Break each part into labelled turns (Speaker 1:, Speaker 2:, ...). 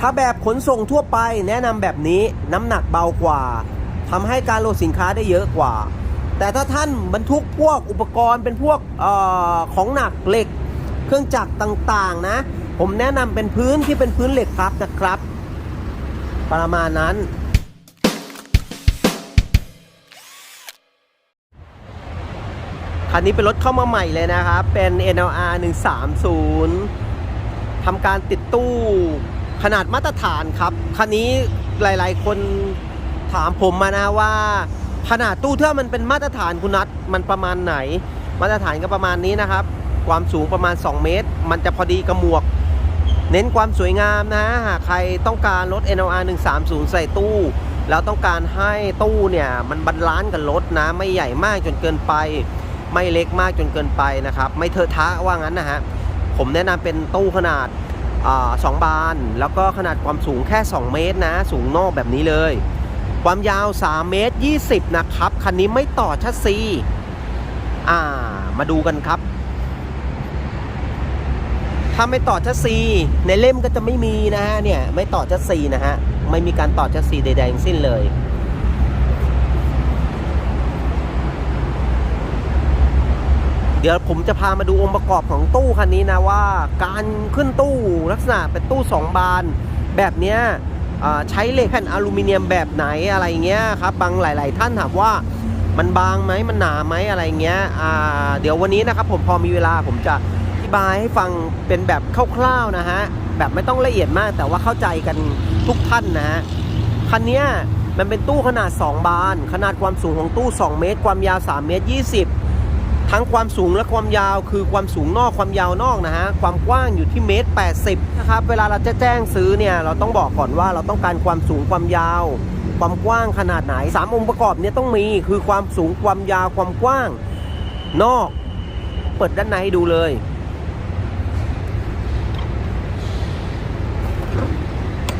Speaker 1: ถ้าแบบขนส่งทั่วไปแนะนำแบบนี้น้ำหนักเบากว่าทำให้การโหลดสินค้าได้เยอะกว่า แต่ถ้าท่านบรรทุกพวกอุปกรณ์เป็นพวกออของหนักเหล็ก เครื่องจักรต่างๆนะ ผมแนะนำเป็นพื้นที่เป็นพื้นเหล็กพับนะครับ ประมาณนั้น คันนี้เป็นรถเข้ามาใหม่เลยนะครับ เป็น NLR 130ทำการติดตู้ ขนาดมาตรฐานครับ คันนี้หลาย ๆ คนถามผมมานะว่า ขนาดตู้ถ้ามันเป็นมาตรฐานคุณนัทมันประมาณไหน มาตรฐานก็ประมาณนี้นะครับ ความสูงประมาณ 2 เมตร มันจะพอดีกระหมวก เน้นความสวยงามนะหากใครต้องการรถ NLR 130 ใส่ตู้ แล้วต้องการให้ตู้เนี่ยมันบรรลานกับรถนะ ไม่ใหญ่มากจนเกินไป ไม่เล็กมากจนเกินไปนะครับ ไม่เทอะทะว่างั้นนะฮะผมแนะนำเป็นตู้ขนาด สองบาน แล้วก็ขนาดความสูงแค่ 2 เมตรนะ สูงนอกแบบนี้เลย ความยาว 3 เมตร 20 นะครับ คันนี้ไม่ต่อชัดซีอ่า มาดูกันครับ ถ้าไม่ต่อชัดซีในเล่มก็จะไม่มีนะฮะเนี่ย ไม่ต่อชัดซีนะฮะ ไม่มีการต่อชัดซีใดๆทั้งสิ้นเลย เดี๋ยวผมจะพามาดูองค์ประกอบของตู้คันนี้นะว่า การขึ้นตู้ลักษณะเป็นตู้ 2 บาน แบบเนี้ยใช้เหล็กแผ่นอลูมิเนียมแบบไหนอะไรเงี้ยครับบางหลาย ๆ ท่านถามว่ามันบางไหมมันหนาไหมอะไรเงี้ยเดี๋ยววันนี้นะครับผมพอมีเวลาผมจะอธิบายให้ฟังเป็นแบบคร่าวๆนะฮะแบบไม่ต้องละเอียดมากแต่ว่าเข้าใจกันทุกท่านนะฮะคันนี้มันเป็นตู้ขนาด 2 บาน ขนาดความสูงของตู้ 2 เมตร ความยาว 3 เมตร 20 ทั้งความสูงและความยาวคือความสูงนอกความยาวนอกนะฮะความกว้างอยู่ที่เมตร 80 นะครับ เวลาเราจะแจ้งซื้อเนี่ยเราต้องบอกก่อนว่าเราต้องการความสูงความยาว ความกว้างขนาดไหนสามองค์ประกอบเนี่ยต้องมีคือความสูงความยาวความกว้าง นอก เปิดด้านในให้ดูเลย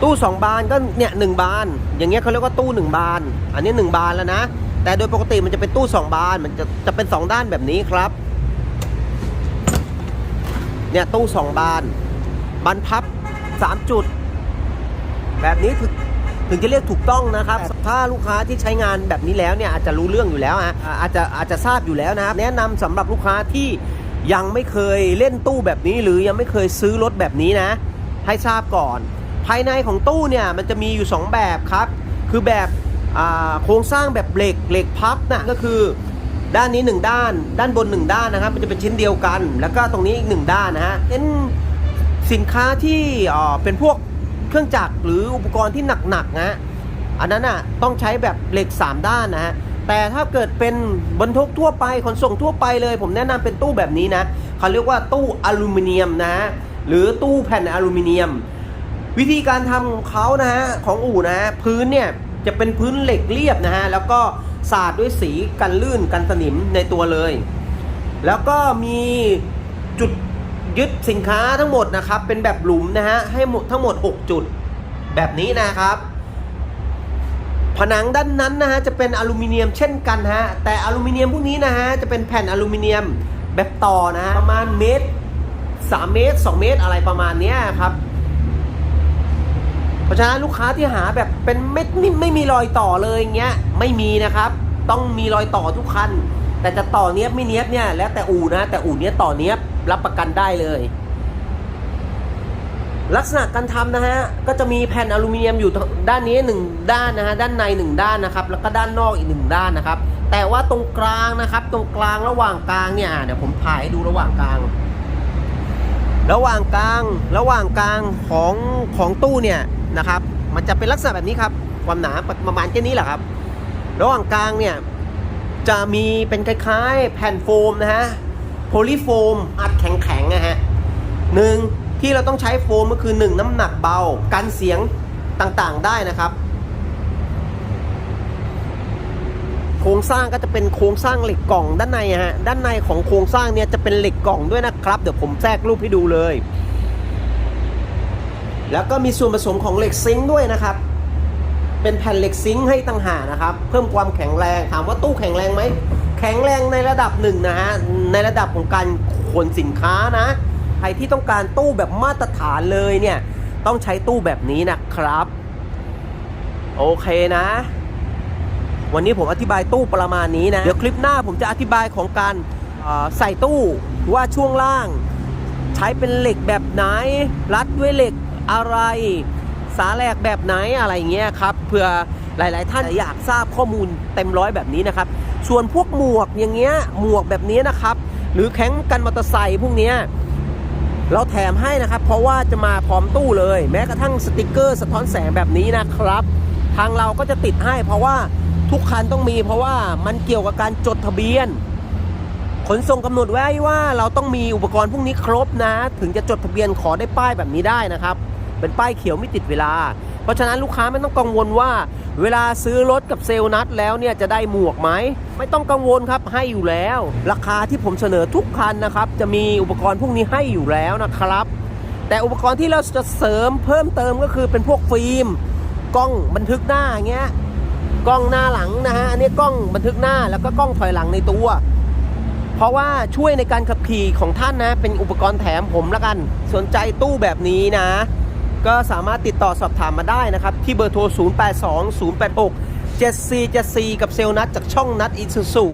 Speaker 1: ตู้สองบานก็เนี่ยหนึ่งบาน อย่างเงี้ยเขาเรียกว่าตู้หนึ่งบาน อันนี้หนึ่งบานแล้วนะ แต่โดยปกติมันจะเป็นตู้สองบาน มันจะจะเป็นสองด้านแบบนี้ครับ เนี่ยตู้สองบาน บานพับสามจุด แบบนี้ถึงถึงจะเรียกถูกต้องนะครับ ถ้าลูกค้าที่ใช้งานแบบนี้แล้วเนี่ยอาจจะรู้เรื่องอยู่แล้วฮะอ่าอาจจะอาจจะทราบอยู่แล้วนะครับแนะนำสำหรับลูกค้าที่ยังไม่เคยเล่นตู้แบบนี้ หรือยังไม่เคยซื้อรถแบบนี้นะ ให้ทราบก่อน ภายในของตู้เนี่ยมันจะมีอยู่ 2 แบบครับ คือแบบอ่า โครงสร้างแบบเหล็กเหล็กพับนะก็คือด้านนี้ 1 ด้าน ด้านบน 1 ด้านนะครับ มันจะเป็นชิ้นเดียวกัน แล้วก็ตรงนี้อีก 1 ด้านนะฮะเป็นสินค้าที่เป็นพวกเครื่องจักรหรืออุปกรณ์ที่หนักๆนะอันนั้นอะต้องใช้แบบเหล็ก 3 ด้านนะฮะแต่ถ้าเกิดเป็นบรรทุกทั่วไปขนส่งทั่วไปเลย ผมแนะนำเป็นตู้แบบนี้นะเขาเรียกว่าตู้อลูมิเนียมนะฮะหรือตู้แผ่นอลูมิเนียม วิธีการทำของเขานะฮะของอู่นะฮะพื้นเนี่ย จะเป็นพื้นเหล็กเรียบนะฮะ แล้วก็สาดด้วยสีกันลื่นกันสนิมในตัวเลย แล้วก็มีจุดยึดสินค้าทั้งหมดนะครับ เป็นแบบหลุมนะฮะ ให้หมดทั้งหมด 6 จุดแบบนี้นะครับ ผนังด้านนั้นนะฮะจะเป็นอลูมิเนียมเช่นกันฮะ แต่อลูมิเนียมพวกนี้นะฮะจะเป็นแผ่นอลูมิเนียมแบบต่อนะฮะประมาณเมตร3เมตร 2 เมตรอะไรประมาณนี้ครับ เพราะฉะนั้นลูกค้าที่หาแบบเป็นเม็ดนิ่มไม่มีรอยต่อเลยอย่างเงี้ยไม่มีนะครับ ต้องมีรอยต่อทุกคัน แต่จะต่อเนี้ยบไม่เนี้ยบเนี่ยแล้วแต่อู่นะ แต่อู่เนี้ยต่อเนี้ยบรับประกันได้เลย ลักษณะการทำนะฮะก็จะมีแผ่นอลูมิเนียมอยู่ด้านนี้หนึ่งด้านนะฮะด้านในหนึ่งด้านนะครับ แล้วก็ด้านนอกอีกหนึ่งด้านนะครับ แต่ว่าตรงกลางนะครับ ตรงกลางระหว่างกลางเนี่ยเดี๋ยวผมถ่ายให้ดูระหว่างกลาง ระหว่างกลางระหว่างกลางของของตู้เนี่ยนะครับ มันจะเป็นลักษณะแบบนี้ครับ ความหนาประมาณแค่นี้แหละครับ ระหว่างกลางเนี่ยจะมีเป็นคล้ายๆ แผ่นโฟมนะฮะโพลีโฟมอัดแข็งๆนะฮะหนึ่งที่เราต้องใช้โฟมก็คือหนึ่งน้ำหนักเบา กันเสียงต่างๆได้นะครับ โครงสร้างก็จะเป็นโครงสร้างเหล็กกล่องด้านในฮะด้านในของโครงสร้างเนี่ยจะเป็นเหล็กกล่องด้วยนะครับเดี๋ยวผมแทรกรูปให้ดูเลย แล้วก็มีส่วนผสมของเหล็กซิงค์ด้วยนะครับ เป็นแผ่นเหล็กซิงค์ให้ต่างหากนะครับ เพิ่มความแข็งแรงถามว่าตู้แข็งแรงไหมแข็งแรงในระดับหนึ่งนะฮะในระดับของการขนสินค้านะใครที่ต้องการตู้แบบมาตรฐานเลยเนี่ยต้องใช้ตู้แบบนี้นะครับ โอเคนะ วันนี้ผมอธิบายตู้ประมาณนี้นะ เดี๋ยวคลิปหน้าผมจะอธิบายของการใส่ตู้ว่าช่วงล่าง ใช้เป็นเหล็กแบบไหน รัดด้วยเหล็กอะไร สาแหลกแบบไหนอะไรเงี้ยครับเผื่อหลาย ๆ ท่านอยากทราบข้อมูลเต็มร้อยแบบนี้นะครับ ส่วนพวกหมวกอย่างเงี้ยหมวกแบบนี้นะครับ หรือแข้งกันมอเตอร์ไซค์พวกเนี้ยเราแถมให้นะครับ เพราะว่าจะมาพร้อมตู้เลย แม้กระทั่งสติกเกอร์สะท้อนแสงแบบนี้นะครับ ทางเราก็จะติดให้เพราะว่า ทุกคันต้องมีเพราะว่ามันเกี่ยวกับการจดทะเบียน ขนส่งกำหนดไว้ว่าเราต้องมีอุปกรณ์พวกนี้ครบนะ ถึงจะจดทะเบียนขอได้ป้ายแบบนี้ได้นะครับ เป็นป้ายเขียวไม่ติดเวลา เพราะฉะนั้นลูกค้าไม่ต้องกังวลว่า เวลาซื้อรถกับเซลล์นัดแล้วเนี่ยจะได้หมวกไหมไม่ต้องกังวลครับให้อยู่แล้ว ราคาที่ผมเสนอทุกคันนะครับจะมีอุปกรณ์พวกนี้ให้อยู่แล้วนะครับ แต่อุปกรณ์ที่เราจะเสริมเพิ่มเติมก็คือเป็นพวกฟิล์มกล้องบันทึกหน้าอย่างเงี้ย กล้องหน้าหลังนะฮะ อันนี้กล้องบันทึกหน้าแล้วก็กล้องถอยหลังในตัว เพราะว่าช่วยในการขับขี่ของท่านนะ เป็นอุปกรณ์แถมผมละกัน สนใจตู้แบบนี้นะ ก็สามารถติดต่อสอบถามมาได้นะครับ ที่เบอร์โทร 082 086 7474 กับเซลล์นัดจากช่องนัดอิซูซู